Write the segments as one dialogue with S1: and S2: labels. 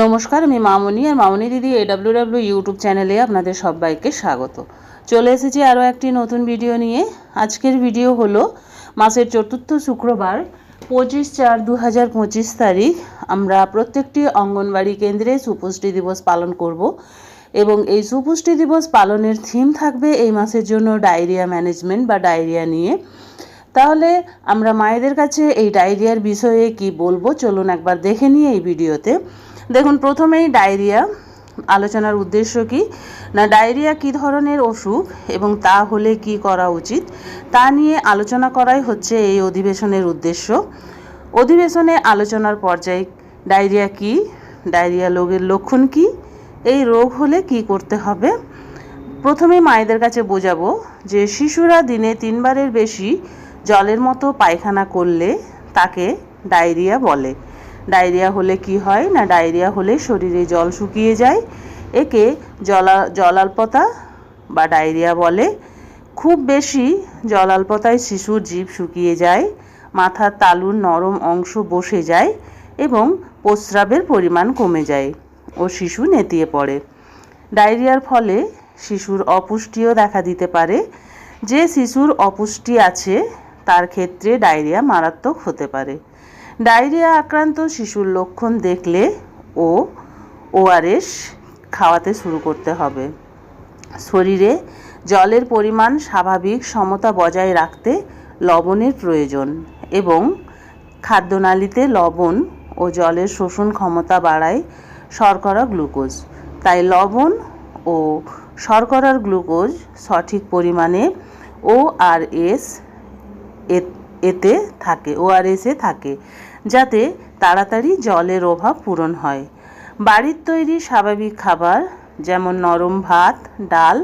S1: নমস্কার, আমি মামনি আর মামনি দিদি এডাব্লিউ ডাব্লিউ ইউটিউব চ্যানেলে আপনাদের সবাইকে স্বাগত। চলে এসেছি আরও একটি নতুন ভিডিও নিয়ে। আজকের ভিডিও হলো মাসের চতুর্থ শুক্রবার, পঁচিশ চার দু হাজার পঁচিশ তারিখ। আমরা প্রত্যেকটি অঙ্গনবাড়ি কেন্দ্রে সুপুষ্টি দিবস পালন করব এবং এই সুপুষ্টি দিবস পালনের থিম থাকবে এই মাসের জন্য ডায়রিয়া ম্যানেজমেন্ট বা ডায়রিয়া নিয়ে। তাহলে আমরা মায়েদের কাছে এই ডায়রিয়ার বিষয়ে কি বলব, চলুন একবার দেখে নিই এই ভিডিওতে। দেখুন, প্রথমেই ডায়রিয়া। আলোচনার উদ্দেশ্য কি? না, ডায়রিয়া কী ধরনের অসুখ এবং তা হলে কি করা উচিত? তা নিয়ে আলোচনা করাই হচ্ছে এই অধিবেশনের উদ্দেশ্য। অধিবেশনে আলোচনার পর্যায়ে ডায়রিয়া কি? ডায়রিয়া রোগের লক্ষণ কি? এই রোগ হলে কি করতে হবে? প্রথমে মায়েদের কাছে বোঝাবো যে শিশুরা দিনে তিনবারের বেশি জলের মতো পায়খানা করলে তাকে ডায়রিয়া বলে। ডায়রিয়া হলে কি হয় না ডায়রিয়া হলে শরীরে জল শুকিয়ে যায়। একে জলা, জলাল্পতা বা ডায়রিয়া বলে। খুব বেশি জলাল্পতায় শিশুর জীব শুকিয়ে যায়, মাথার তালুর নরম অংশ বসে যায় এবং প্রস্রাবের পরিমাণ কমে যায় ও শিশু নেতিয়ে পড়ে। ডায়রিয়ার ফলে শিশুর অপুষ্টিও দেখা দিতে পারে। যে শিশুর অপুষ্টি আছে, তার ক্ষেত্রে ডায়রিয়া মারাত্মক হতে পারে। ডায়রিয়া আক্রান্ত শিশুর লক্ষণ দেখলে ও ওআরএস খাওয়াতে শুরু করতে হবে। শরীরে জলের পরিমাণ স্বাভাবিক সমতা বজায় রাখতে লবণের প্রয়োজন এবং খাদ্যনালীতে লবণ ও জলের শোষণ ক্ষমতা বাড়ায় শর্করা গ্লুকোজ। তাই লবণ ও শর্করার গ্লুকোজ সঠিক পরিমাণে ও আর এস এতে থাকে ওআরএসে থাকে, যাতে তাড়াতাড়ি জলের অভাব পূরণ হয়। বাড়ির তৈরি স্বাভাবিক খাবার যেমন নরম ভাত, ডাল,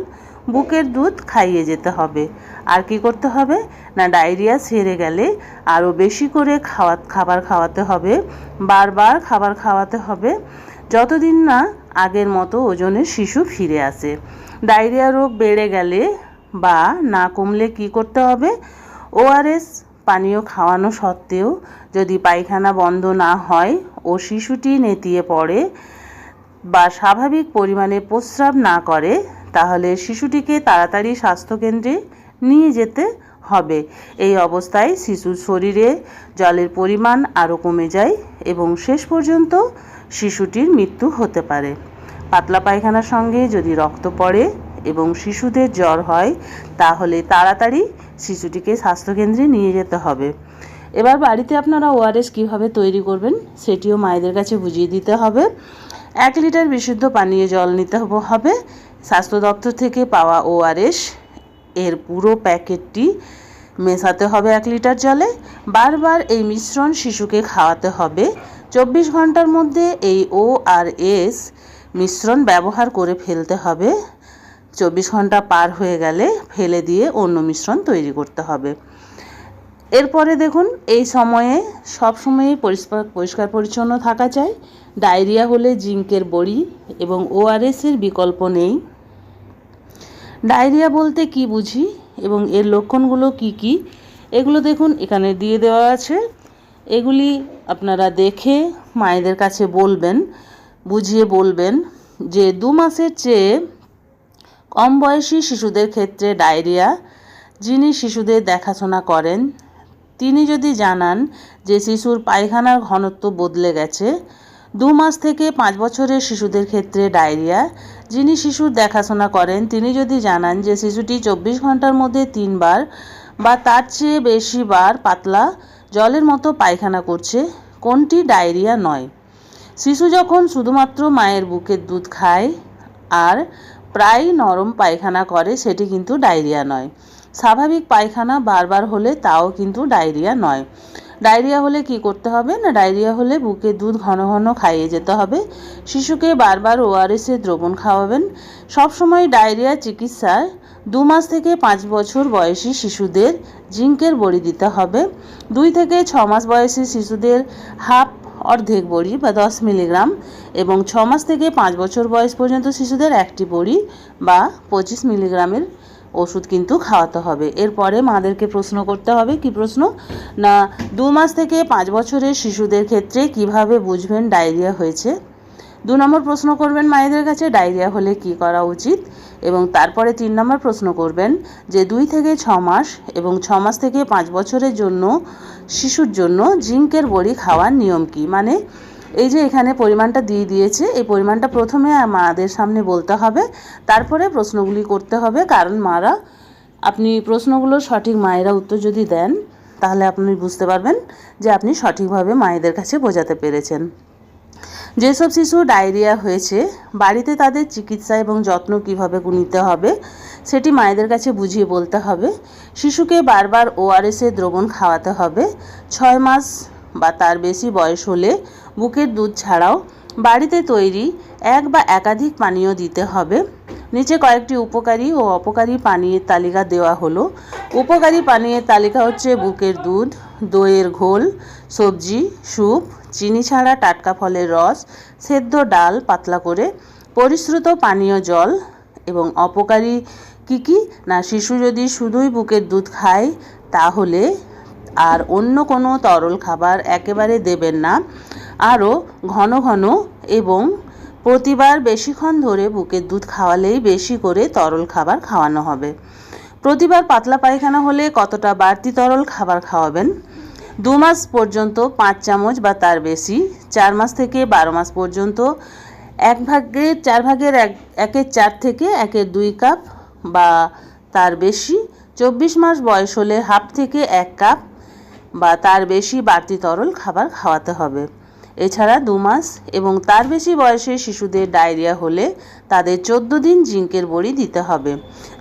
S1: বুকের দুধ খাইয়ে যেতে হবে। আর কি করতে হবে? না, ডায়রিয়া সেরে গেলে আরও বেশি করে খাওয়া, খাবার খাওয়াতে হবে। বারবার খাবার খাওয়াতে হবে। যতদিন না আগের মতো ওজনের শিশু ফিরে আসে। ডায়রিয়া রোগ বেড়ে গেলে বা না কমলে কি করতে হবে? ওআরএস পানীয় খাওয়ানো সত্ত্বেও যদি পায়খানা বন্ধ না হয় ও শিশুটি নেতিয়ে পড়ে বা স্বাভাবিক পরিমাণে প্রস্রাব না করে, তাহলে শিশুটিকে তাড়াতাড়ি স্বাস্থ্যকেন্দ্রে নিয়ে যেতে হবে। এই অবস্থায় শিশুর শরীরে জলের পরিমাণ আরও কমে যায় এবং শেষ পর্যন্ত শিশুটির মৃত্যু হতে পারে। পাতলা পায়খানার সঙ্গে যদি রক্ত পড়ে এবং শিশুদের জ্বর হয়, তাহলে তাড়াতাড়ি শিশুটিকে স্বাস্থ্যকেন্দ্রে নিয়ে যেতে হবে। এবার বাড়িতে আপনারা ওআরএস কীভাবে তৈরি করবেন, সেটিও মায়েদের কাছে বুঝিয়ে দিতে হবে। এক লিটার বিশুদ্ধ পানীয় জল নিতে হবে স্বাস্থ্য দপ্তর থেকে পাওয়া ওআরএস এর পুরো প্যাকেটটি মেশাতে হবে এক লিটার জলে। বারবার এই মিশ্রণ শিশুকে খাওয়াতে হবে। চব্বিশ ঘণ্টার মধ্যে এই ও আর এস মিশ্রণ ব্যবহার করে ফেলতে হবে। চব্বিশ ঘণ্টা পার হয়ে গেলে ফেলে দিয়ে অন্য মিশ্রণ তৈরি করতে হবে। এরপরে দেখুন, এই সময়ে সব সময়ই পরিষ্কার পরিষ্কার পরিচ্ছন্ন থাকা চাই। ডায়রিয়া হলে জিঙ্কের বড়ি এবং ওআরএসের বিকল্প নেই। ডায়রিয়া বলতে কি বুঝি এবং এর লক্ষণগুলো কি কি? এগুলো দেখুন এখানে দিয়ে দেওয়া আছে। এগুলি আপনারা দেখে মায়েদের কাছে বলবেন, বুঝিয়ে বলবেন যে দু মাসের চেয়ে কম বয়সী শিশুদের ক্ষেত্রে ডায়রিয়া, যিনি শিশুদের দেখাশোনা করেন, তিনি যদি জানান যে শিশুর পায়খানার ঘনত্ব বদলে গেছে, দু মাস থেকে পাঁচ বছরের শিশুদের ক্ষেত্রে ডায়রিয়া, যিনি শিশুর দেখাশোনা করেন, তিনি যদি জানান যে শিশুটি চব্বিশ ঘণ্টার মধ্যে তিনবার বা তার চেয়ে বেশি বার পাতলা জলের মতো পায়খানা করছে, কোনটি ডায়রিয়া নয়? শিশু যখন শুধুমাত্র মায়ের বুকের দুধ খায় আর প্রায় নরম পায়খানা করে, সেটি কিন্তু ডায়রিয়া নয়। স্বাভাবিক পায়খানা বারবার হলে তাও কিন্তু ডায়রিয়া নয়। ডায়রিয়া হলে কি করতে হবে? না, ডায়রিয়া হলে বুকে দুধ ঘন ঘন খাইয়ে যেতে হবে। শিশুকে বারবার ওআরএসের দ্রবণ খাওয়াবেন। সবসময় ডায়রিয়া চিকিৎসায় দু মাস থেকে পাঁচ বছর বয়সী শিশুদের জিঙ্কের বড়ি দিতে হবে। দুই থেকে ছ মাস বয়সী শিশুদের হাফ অর্ধেক বড়ি বা দশ মিলিগ্রাম এবং ছ মাস থেকে পাঁচ বছর বয়স পর্যন্ত শিশুদের একটি বড়ি বা পঁচিশ মিলিগ্রামের ওষুধ কিন্তু খাওয়াতে হবে। এরপরে মাদেরকে প্রশ্ন করতে হবে, কি প্রশ্ন? না দু মাস থেকে পাঁচ বছরের শিশুদের ক্ষেত্রে কীভাবে বুঝবেন ডায়রিয়া হয়েছে? দু নম্বর প্রশ্ন করবেন, মায়েদের কাছে ডায়রিয়া হলে কি করা উচিত? এবং তারপরে তিন নম্বর প্রশ্ন করবেন যে দুই থেকে ছ মাস এবং ছ মাস থেকে পাঁচ বছরের জন্য, শিশুর জন্য জিঙ্কের বড়ি খাওয়ার নিয়ম কি? মানে এই যে এখানে পরিমাণটা দিয়ে দিয়েছে, এই পরিমাণটা প্রথমে মাদের সামনে বলতে হবে, তারপরে প্রশ্নগুলি করতে হবে, কারণ মারা, আপনি প্রশ্নগুলোর সঠিক মায়েরা উত্তর যদি দেন, তাহলে আপনি বুঝতে পারবেন যে আপনি সঠিকভাবে মায়েদের কাছে বোঝাতে পেরেছেন। যেসব শিশু ডায়রিয়া হয়েছে, বাড়িতে তাদের চিকিৎসা এবং যত্ন কীভাবে নিতে হবে, সেটি মায়েদের কাছে বুঝিয়ে বলতে হবে। শিশুকে বারবার ওআরএসের দ্রবণ খাওয়াতে হবে। ছয় মাস বা তার বেশি বয়স হলে বুকের দুধ ছাড়াও বাড়িতে তৈরি এক বা একাধিক পানীয় দিতে হবে। নিচে কয়েকটি উপকারী ও অপকারী পানীয়ের তালিকা দেওয়া হলো। উপকারী পানীয়ের তালিকা হচ্ছে বুকের দুধ, দইয়ের ঘোল, সবজি, স্যুপ চিনি ছাড়া টাটকা ফলের রস, সেদ্ধ ডাল পাতলা করে, পরিশ্রুত পানীয় জল এবং অপকারী কী কী? না, শিশু যদি শুধুই বুকের দুধ খায়, তাহলে আর অন্য কোনো তরল খাবার একেবারে দেবেন না। আরও ঘন ঘন এবং প্রতিবার বেশিক্ষণ ধরে বুকের দুধ খাওয়ালেই বেশি করে তরল খাবার খাওয়ানো হবে। প্রতিবার পাতলা পায়খানা হলে কতটা বাড়তি তরল খাবার খাওয়াবেন? দু মাস পর্যন্ত পাঁচ চামচ বা তার বেশি, চার মাস থেকে বারো মাস পর্যন্ত, এক ভাগের চার ভাগের এক, একের চার থেকে একের দুই কাপ বা তার বেশি, চব্বিশ মাস বয়স হলে হাফ থেকে এক কাপ বা তার বেশি বাড়তি তরল খাবার খাওয়াতে হবে। এছাড়া দু মাস এবং তার বেশি বয়সের শিশুদের ডায়রিয়া হলে তাদের চোদ্দ দিন জিঙ্কের বড়ি দিতে হবে।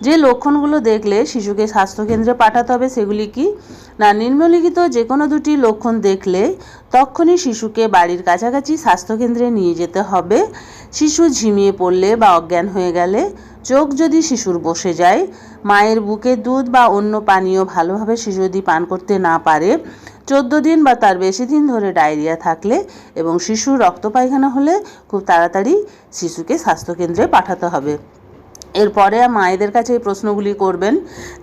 S1: যে লক্ষণগুলো দেখলে শিশুকে স্বাস্থ্যকেন্দ্রে পাঠাতে হবে সেগুলি কি? না, নিম্নলিখিত যে কোনো দুটি লক্ষণ দেখলে তখনই শিশুকে বাড়ির কাছাকাছি স্বাস্থ্যকেন্দ্রে নিয়ে যেতে হবে। শিশু ঝিমিয়ে পড়লে বা অজ্ঞান হয়ে গেলে চোখ যদি শিশুর বসে যায়, মায়ের বুকে দুধ বা অন্য পানীয় ভালোভাবে শিশু যদি পান করতে না পারে, চোদ্দ দিন বা তার বেশি দিন ধরে ডায়রিয়া থাকলে এবং শিশুর রক্ত পায়খানা হলে খুব তাড়াতাড়ি শিশুকে স্বাস্থ্যকেন্দ্রে পাঠাতে হবে। এরপরে মায়েদের কাছে এই প্রশ্নগুলি করবেন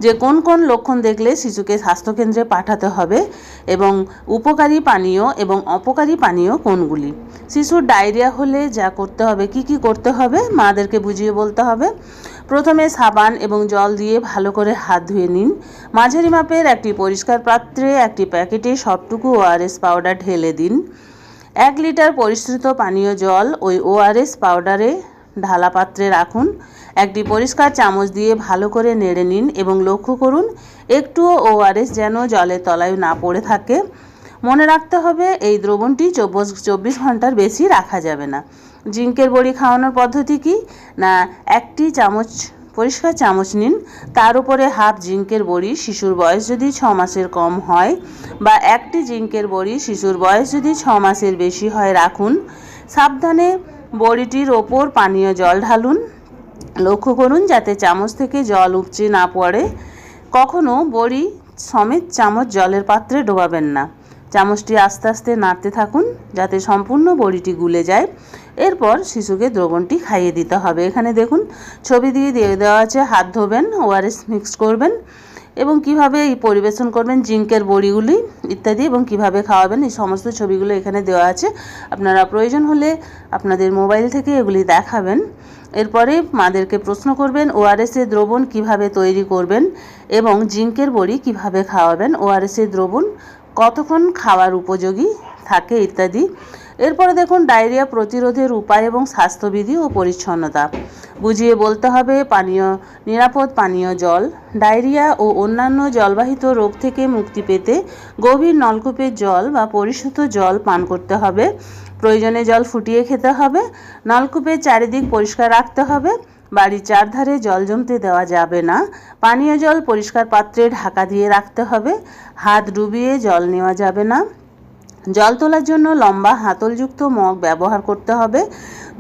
S1: যে কোন কোন লক্ষণ দেখলে শিশুকে স্বাস্থ্যকেন্দ্রে পাঠাতে হবে এবং উপকারী পানীয় এবং অপকারী পানীয় কোনগুলি? শিশুর ডায়রিয়া হলে যা করতে হবে, কি কি করতে হবে মাদেরকে বুঝিয়ে বলতে হবে। প্রথমে সাবান এবং জল দিয়ে ভালো করে হাত ধুয়ে নিন। মাঝারি মাপের একটি পরিষ্কার পাত্রে একটি প্যাকেটে সবটুকু ওআরএস পাউডার ঢেলে দিন। এক লিটার পরিশ্রুত পানীয় জল ওই ওআরএস পাউডারে ঢালা পাত্রে রাখুন। একটি পরিষ্কার চামচ দিয়ে ভালো করে নেড়ে নিন এবং লক্ষ্য করুন, একটুও ওআরএস যেন জলের তলায় না পড়ে থাকে। মনে রাখতে হবে, এই দ্রবণটি চব্বিশ চব্বিশ ঘণ্টার বেশি রাখা যাবে না। জিঙ্কের বড়ি খাওয়ানোর পদ্ধতি কি? না, একটি চামচ, পরিষ্কার চামচ নিন। তার উপরে হাফ জিঙ্কের বড়ি, শিশুর বয়স যদি ছ মাসের কম হয় বা একটি জিঙ্কের বড়ি, শিশুর বয়স যদি ছ মাসের বেশি হয়, রাখুন। সাবধানে বড়িটির ওপর পানীয় জল ঢালুন। লক্ষ্য করুন যাতে চামচ থেকে জল উপচে না পড়ে। কখনো বড়ি সমেত চামচ জলের পাত্রে ডোবাবেন না। চামচটি আস্তে আস্তে নাড়তে থাকুন যাতে সম্পূর্ণ বড়িটি গুলে যায়। এরপর শিশুকে দ্রবণটি খাইয়ে দিতে হবে। এখানে দেখুন, ছবি দিয়ে দিয়ে দেওয়া আছে, হাত ধোবেন ওআরএস মিক্স করবেন এবং কীভাবে এই পরিবেশন করবেন, জিঙ্কের বড়িগুলি ইত্যাদি এবং কীভাবে খাওয়াবেন, এই সমস্ত ছবিগুলো এখানে দেওয়া আছে। আপনারা প্রয়োজন হলে আপনাদের মোবাইল থেকে এগুলি দেখাবেন। এরপরে মাদেরকে প্রশ্ন করবেন ওআরএসের দ্রবণ কীভাবে তৈরি করবেন এবং জিঙ্কের বড়ি কীভাবে খাওয়াবেন? ওআরএসের দ্রবণ কতক্ষণ খাওয়ার উপযোগী থাকে? ইত্যাদি। এরপরে দেখুন, ডায়রিয়া প্রতিরোধের উপায় এবং স্বাস্থ্যবিধি ও পরিচ্ছন্নতা। বুঝিয়ে বলতে হবে, পানীয়, নিরাপদ পানীয় জল। ডায়রিয়া ও অন্যান্য জলবাহিত রোগ থেকে মুক্তি পেতে গভীর নলকূপের জল বা পরিশুদ্ধ জল পান করতে হবে। প্রয়োজনে জল ফুটিয়ে খেতে হবে নলকূপের চারিদিক পরিষ্কার রাখতে হবে, বাড়ির চারধারে জল জমতে দেওয়া যাবে না, পানীয় জল পরিষ্কার পাত্রে ঢাকা দিয়ে রাখতে হবে, হাত ডুবিয়ে জল নেওয়া যাবে না। জল তোলার জন্য লম্বা হাতলযুক্ত মগ ব্যবহার করতে হবে।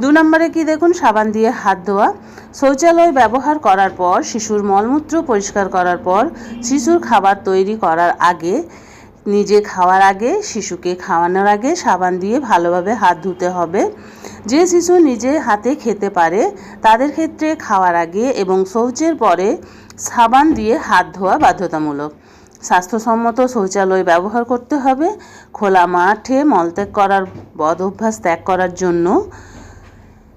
S1: দু নম্বরে কি দেখুন? সাবান দিয়ে হাত ধোয়া। শৌচালয় ব্যবহার করার পর, শিশুর মলমূত্র পরিষ্কার করার পর, শিশুর খাবার তৈরি করার আগে নিজে খাওয়ার আগে, শিশুকে খাওয়ানোর আগে সাবান দিয়ে ভালোভাবে হাত ধুতে হবে। যে শিশু নিজে হাতে খেতে পারে, তাদের ক্ষেত্রে খাওয়ার আগে এবং শৌচের পরে সাবান দিয়ে হাত ধোয়া বাধ্যতামূলক। স্বাস্থ্যসম্মত শৌচালয় ব্যবহার করতে হবে, খোলা মাঠে মলত্যাগ করার, বদ অভ্যাস ত্যাগ করার জন্য।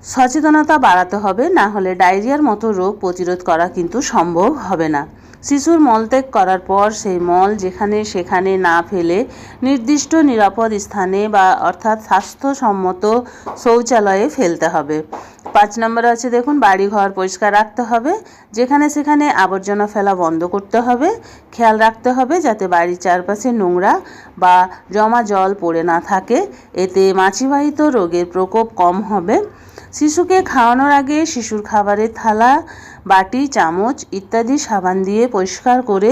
S1: সচেতনতা বাড়াতে হবে, না হলে ডায়রিয়ার মতো রোগ প্রতিরোধ করা কিন্তু সম্ভব হবে না। শিশুর মলত্যাগ করার পর সেই মল যেখানে সেখানে না ফেলে নির্দিষ্ট নিরাপদ স্থানে বা অর্থাৎ স্বাস্থ্যসম্মত শৌচালয়ে ফেলতে হবে। পাঁচ নম্বরে আছে দেখুন বাড়ি ঘর পরিষ্কার রাখতে হবে, যেখানে সেখানে আবর্জনা ফেলা বন্ধ করতে হবে। খেয়াল রাখতে হবে যাতে বাড়ির চারপাশে নোংরা বা জমা জল পড়ে না থাকে। এতে মাছিবাহিত রোগের প্রকোপ কম হবে। শিশুকে খাওয়ানোর আগে শিশুর খাবারের থালা, বাটি, চামচ ইত্যাদি সাবান দিয়ে পরিষ্কার করে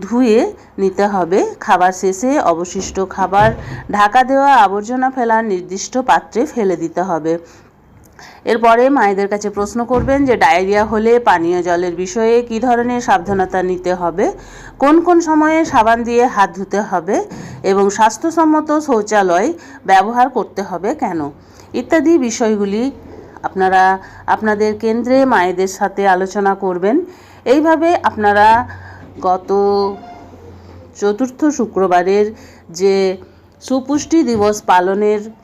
S1: ধুয়ে নিতে হবে। খাবার শেষে অবশিষ্ট খাবার, ঢাকা দেওয়া আবর্জনা ফেলার নির্দিষ্ট পাত্রে ফেলে দিতে হবে। এরপরে মায়েদের কাছে প্রশ্ন করবেন যে, ডায়রিয়া হলে পানীয় জলের বিষয়ে কী ধরনের সাবধানতা নিতে হবে? কোন কোন সময়ে সাবান দিয়ে হাত ধুতে হবে? এবং স্বাস্থ্যসম্মত শৌচালয় ব্যবহার করতে হবে কেন? ইত্যাদি বিষয়গুলি আপনারা আপনাদের কেন্দ্রে মায়েদের সাথে আলোচনা করবেন। এইভাবে আপনারা গত চতুর্থ শুক্রবারের যে সুপুষ্টি দিবস পালনের